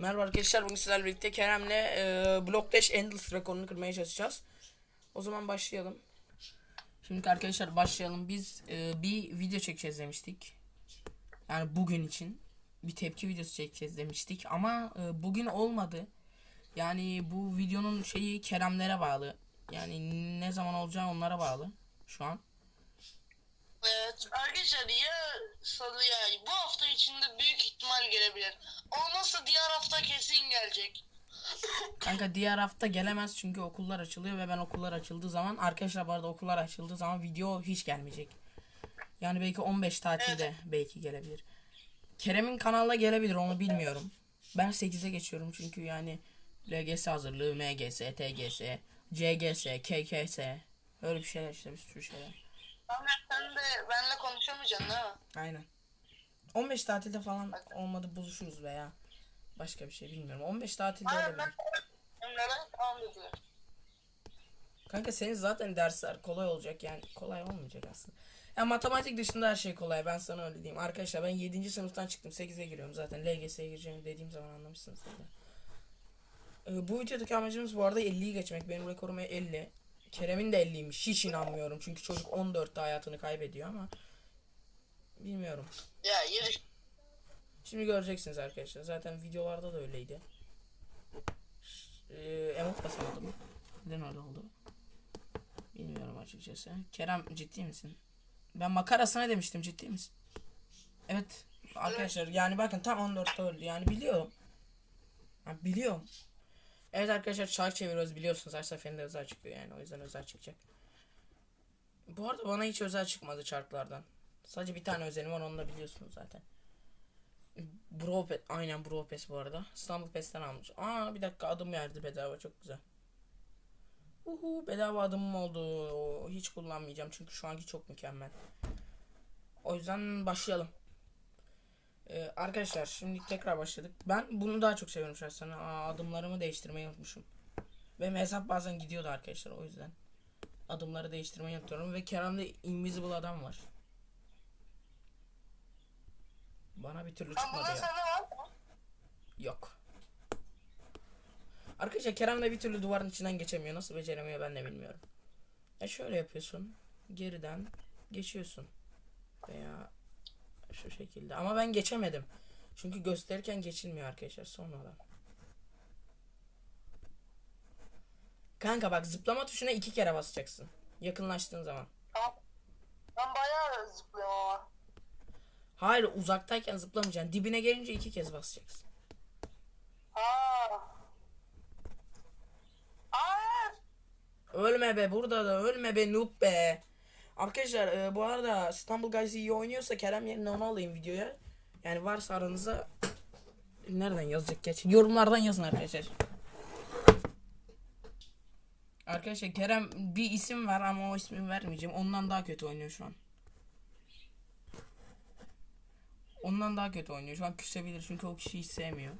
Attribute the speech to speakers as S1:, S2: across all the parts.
S1: Merhaba arkadaşlar bugün sizlerle birlikte Kerem'le e, Block Dash Endless rekorunu kırmaya çalışacağız. O zaman başlayalım. Şimdi arkadaşlar başlayalım. Biz e, bir video çekeceğiz demiştik. Yani bugün için bir tepki videosu çekeceğiz demiştik ama e, bugün olmadı. Yani bu videonun şeyi Kerem'lere bağlı. Yani ne zaman olacağı onlara bağlı şu an.
S2: Evet arkadaşlar ya salı ya bu hafta içinde büyük ihtimal gelebilir. Olmazsa diğer hafta kesin gelecek.
S1: Kanka diğer hafta gelemez çünkü okullar açılıyor ve ben okullar açıldığı zaman arkadaşlar bu arada okullar açıldığı zaman video hiç gelmeyecek. Yani belki 15 tatilde belki gelebilir. Kerem'in kanalına gelebilir onu bilmiyorum. Ben 8'e geçiyorum çünkü yani LGS hazırlığı, MGS, TGS, CGS, KKS öyle bir şeyler işte bir sürü şeyler.
S2: Ahmet sen de benimle konuşamayacaksın değil mi?
S1: Aynen. 15 tatilde falan olmadı buluşuruz veya başka bir şey bilmiyorum. 15 tatilde
S2: Aynen ben onlara tamam dediler.
S1: Kanka senin zaten dersler kolay olacak yani kolay olmayacak aslında. Ya matematik dışında her şey kolay ben sana öyle diyeyim. Arkadaşlar ben 7. sınıftan çıktım 8'e giriyorum zaten LGS'ye gireceğimi dediğim zaman anlamışsınız zaten. Ee, bu videodaki amacımız bu arada 50'yi geçmek. Benim rekorum 50. Kerem'in de 50'ymiş. Hiç inanmıyorum. Çünkü çocuk 14'te hayatını kaybediyor ama bilmiyorum.
S2: Ya yürü.
S1: Şimdi göreceksiniz arkadaşlar. Zaten videolarda da öyleydi. Ee, emot basamadım. Neden öyle oldu? Bilmiyorum açıkçası. Kerem ciddi misin? Ben makarasına demiştim ciddi misin? Evet. Arkadaşlar yani bakın tam 14'te öldü. Yani biliyorum. Ha, biliyorum. Evet arkadaşlar çark çeviriyoruz biliyorsunuz her seferinde özel çıkıyor yani o yüzden özel çıkacak. Bu arada bana hiç özel çıkmadı çarklardan. Sadece bir tane özelim var onu da biliyorsunuz zaten. Bro Pes, aynen Bro Pes bu arada. İstanbul Pes'ten almış. Aa bir dakika adım verdi bedava çok güzel. Uhu bedava adımım oldu. Hiç kullanmayacağım çünkü şu anki çok mükemmel. O yüzden başlayalım. Ee, arkadaşlar şimdi tekrar başladık. Ben bunu daha çok seviyorum şahsen. Aa, adımlarımı değiştirmeyi unutmuşum. Benim hesap bazen gidiyordu arkadaşlar o yüzden. Adımları değiştirmeyi unutuyorum ve Kerem'de Invisible adam var. Bana bir türlü çıkmadı ya. Yok. Arkadaşlar Kerem de bir türlü duvarın içinden geçemiyor. Nasıl beceremiyor ben de bilmiyorum. Ya şöyle yapıyorsun. Geriden geçiyorsun. Veya şu şekilde. Ama ben geçemedim. Çünkü gösterirken geçilmiyor arkadaşlar sonradan. Kanka bak zıplama tuşuna iki kere basacaksın. Yakınlaştığın zaman.
S2: Ben bayağı zıplıyorum ama.
S1: Hayır uzaktayken zıplamayacaksın. Dibine gelince iki kez basacaksın.
S2: Aa. Aa.
S1: Ölme be burada da ölme be noob be. Arkadaşlar e, bu arada İstanbul Guys iyi oynuyorsa Kerem yerine onu alayım videoya. Yani varsa aranızda nereden yazacak geç. Yorumlardan yazın arkadaşlar. Arkadaşlar Kerem bir isim var ama o ismi vermeyeceğim. Ondan daha kötü oynuyor şu an. Ondan daha kötü oynuyor. Şu an küsebilir çünkü o kişiyi sevmiyor.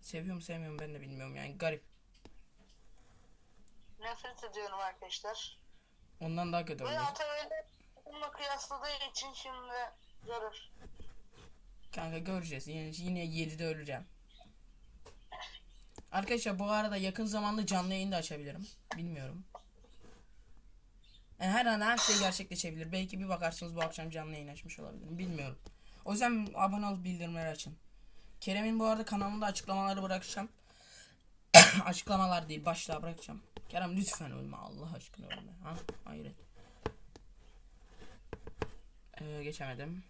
S1: Seviyor mu sevmiyor mu ben de bilmiyorum yani garip.
S2: Nefret ediyorum arkadaşlar.
S1: Ondan daha kötü oynuyor.
S2: Atavel'e bununla kıyasladığı için şimdi görür.
S1: Kanka göreceğiz. Yine, yine 7'de öleceğim. Arkadaşlar bu arada yakın zamanda canlı yayın da açabilirim. Bilmiyorum. Yani her an her şey gerçekleşebilir. Belki bir bakarsınız bu akşam canlı yayın açmış olabilirim. Bilmiyorum. O yüzden abone olup bildirimleri açın. Kerem'in bu arada kanalında açıklamaları bırakacağım. Açıklamalar değil başlığa bırakacağım. Kerem lütfen ölme Allah aşkına ölme. Ha? Hayret. Ee, geçemedim.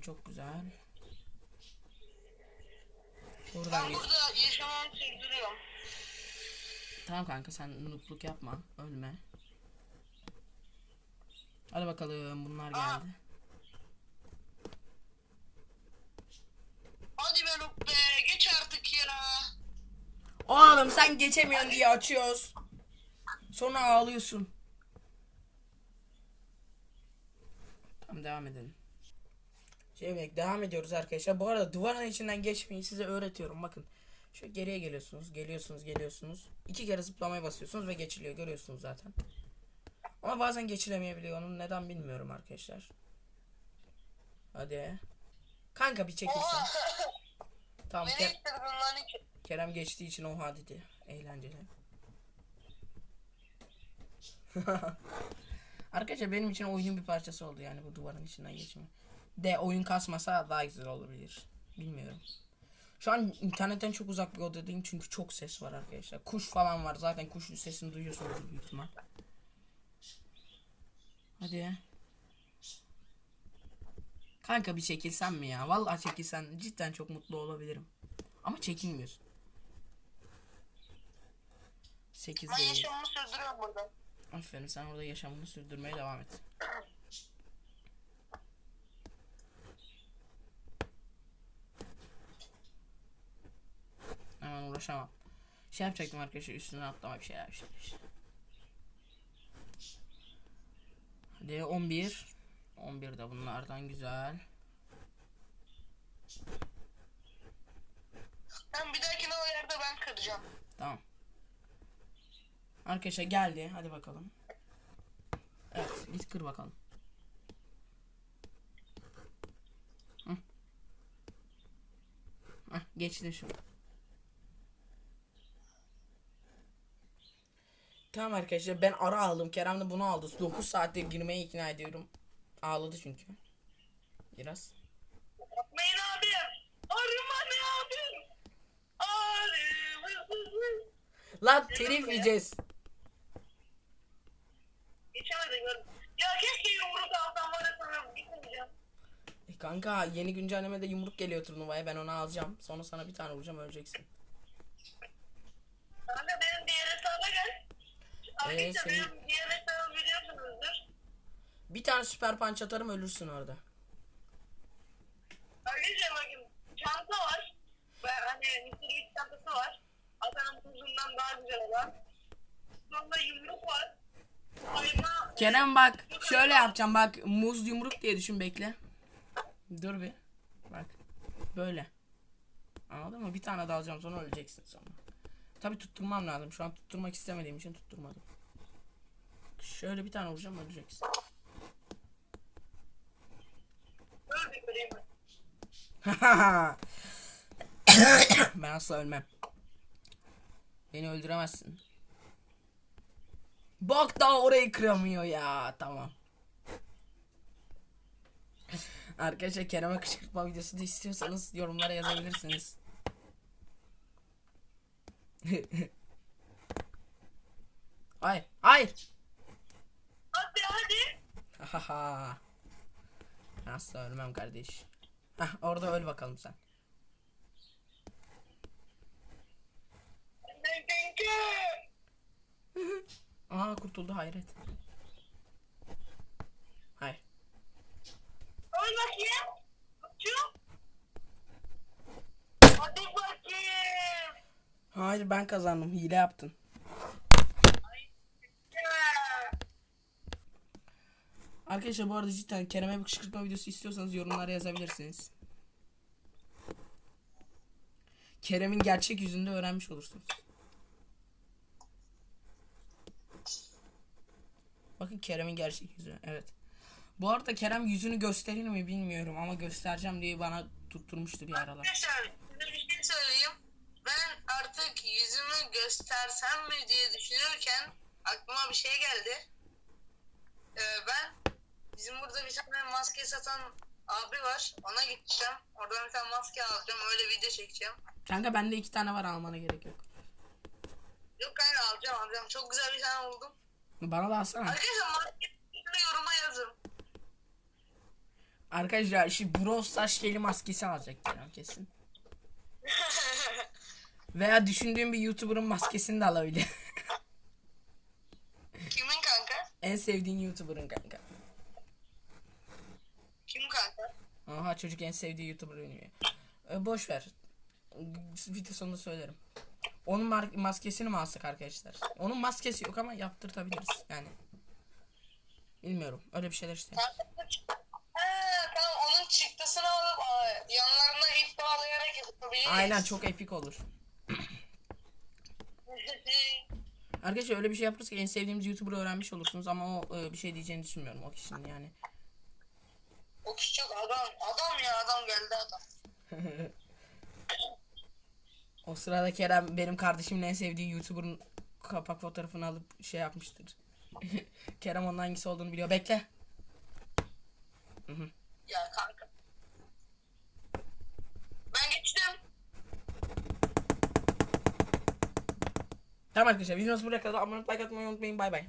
S1: Çok güzel. Buradan
S2: Ben burada yaşamamı sürdürüyorum.
S1: Tamam kanka sen noobluk yapma. Ölme. Hadi bakalım bunlar
S2: Aa.
S1: geldi.
S2: Hadi be geç artık ya.
S1: Oğlum sen geçemiyorsun diye açıyoruz. Sonra ağlıyorsun. Tamam devam edelim. Şey devam ediyoruz arkadaşlar. Bu arada duvarın içinden geçmeyi size öğretiyorum. Bakın. Şöyle geriye geliyorsunuz. Geliyorsunuz, geliyorsunuz. İki kere zıplamaya basıyorsunuz ve geçiliyor. Görüyorsunuz zaten. Ama bazen geçilemeyebiliyor. Onun neden bilmiyorum arkadaşlar. Hadi. Kanka bir çekilsen. Tamam
S2: Beni
S1: Ke-
S2: ittirdin lan iki.
S1: Kerem geçtiği için oha dedi. Eğlenceli. Arkadaşlar benim için oyunun bir parçası oldu yani bu duvarın içinden geçme. De oyun kasmasa daha güzel olabilir. Bilmiyorum. Şu an internetten çok uzak bir odadayım çünkü çok ses var arkadaşlar. Kuş falan var. Zaten kuşun sesini duyuyorsunuz büyük ihtimal. Hadi. Kanka bir çekilsen mi ya? Vallahi çekilsen cidden çok mutlu olabilirim. Ama çekilmiyorsun. 8
S2: Ben
S1: değil.
S2: yaşamımı sürdürüyorum burada.
S1: Aferin sen orada yaşamını sürdürmeye devam et. Hemen uğraşamam. Şey yapacaktım arkadaşlar üstüne atlama bir şeyler bir şeyler işte. Hadi 11. 11 de bunlardan güzel.
S2: Ben bir dahakine o yerde ben kıracağım.
S1: Tamam. Arkadaşlar geldi. Hadi bakalım. Evet, git kır bakalım. Hı. Hah, geçtin şunu. Tamam arkadaşlar ben ara aldım. Kerem de bunu aldı. 9 saatte girmeye ikna ediyorum. Ağladı çünkü. Biraz.
S2: Yapmayın abim. Arıma ne abim? Arıma.
S1: Lan telif yiyeceğiz.
S2: Geçemedim. Ya keşke yumruk alsam var ya sana gitmeyeceğim.
S1: E kanka yeni güncellemede yumruk geliyor turnuvaya. Ben onu alacağım. Sonra sana bir tane vuracağım öleceksin.
S2: Kanka benim diğer hesaba gel. Arkadaşlar
S1: senin-
S2: benim diğer.
S1: Bir tane süper punch atarım ölürsün orada.
S2: Arkadaşlar bakın çanta var. Ve hani Mr. Çantası var. Atanın buzundan daha güzel olan. Sonra yumruk var. Ayna
S1: Kerem bak şöyle yapacağım bak muz yumruk diye düşün bekle. Dur bir. Bak. Böyle. Anladın mı? Bir tane daha alacağım sonra öleceksin sonra. Tabi tutturmam lazım. Şu an tutturmak istemediğim için tutturmadım. Şöyle bir tane vuracağım öleceksin.
S2: böyle bir kırayım.
S1: ben asla ölmem. Beni öldüremezsin. Bak daha orayı kıramıyor ya. Tamam. Arkadaşlar Kerem'e kışkırtma videosu da istiyorsanız yorumlara yazabilirsiniz. hayır, hayır.
S2: Hadi hadi.
S1: Haha. Asla ölmem kardeş. Hah orada öl bakalım sen. Aa kurtuldu hayret. Hayır.
S2: Öl bakayım. Şu. Hadi bakayım.
S1: Hayır ben kazandım. Hile yaptın.
S2: Ya.
S1: Arkadaşlar bu arada cidden Kerem'e bir kışkırtma videosu istiyorsanız yorumlara yazabilirsiniz. Kerem'in gerçek yüzünde öğrenmiş olursunuz. Bakın Kerem'in gerçek yüzü. Evet. Bu arada Kerem yüzünü gösterir mi bilmiyorum ama göstereceğim diye bana tutturmuştu bir aralar.
S2: Arkadaşlar bir şey söyleyeyim. Ben artık yüzümü göstersem mi diye düşünürken aklıma bir şey geldi. Ee, ben bizim burada bir tane maske satan abi var. Ona gideceğim. Oradan bir tane maske alacağım. Öyle video çekeceğim.
S1: Kanka bende iki tane var almana gerek yok.
S2: Yok kanka alacağım alacağım. Çok güzel bir tane buldum.
S1: Bana da alsana.
S2: Arkadaşlar maske yoruma yazın.
S1: Arkadaşlar şu Brawl Stars şeyli maskesi alacak Kerem kesin. Veya düşündüğüm bir YouTuber'ın maskesini de alabilir.
S2: Kimin kanka?
S1: en sevdiğin YouTuber'ın kanka.
S2: Kim kanka?
S1: Aha çocuk en sevdiği YouTuber ünlü. Ee, boş ver. Video sonunda söylerim. Onun maskesini mi alsak arkadaşlar? Onun maskesi yok ama yaptırtabiliriz yani. Bilmiyorum. Öyle bir şeyler işte.
S2: Tamam onun çıktısını alıp aa, yanlarına ip bağlayarak yapabiliriz.
S1: Aynen çok epik olur. Arkadaşlar öyle bir şey yaparsak en sevdiğimiz YouTuber'ı öğrenmiş olursunuz ama o e, bir şey diyeceğini düşünmüyorum o kişinin yani.
S2: O küçük adam. Adam ya adam geldi adam.
S1: O sırada Kerem benim kardeşimin en sevdiği YouTuber'ın kapak fotoğrafını alıp şey yapmıştır. Kerem onun hangisi olduğunu biliyor. Bekle.
S2: Ya kanka. Ben geçtim.
S1: Tamam arkadaşlar videomuz buraya kadar. Abone olmayı, like atmayı unutmayın. Bay bay.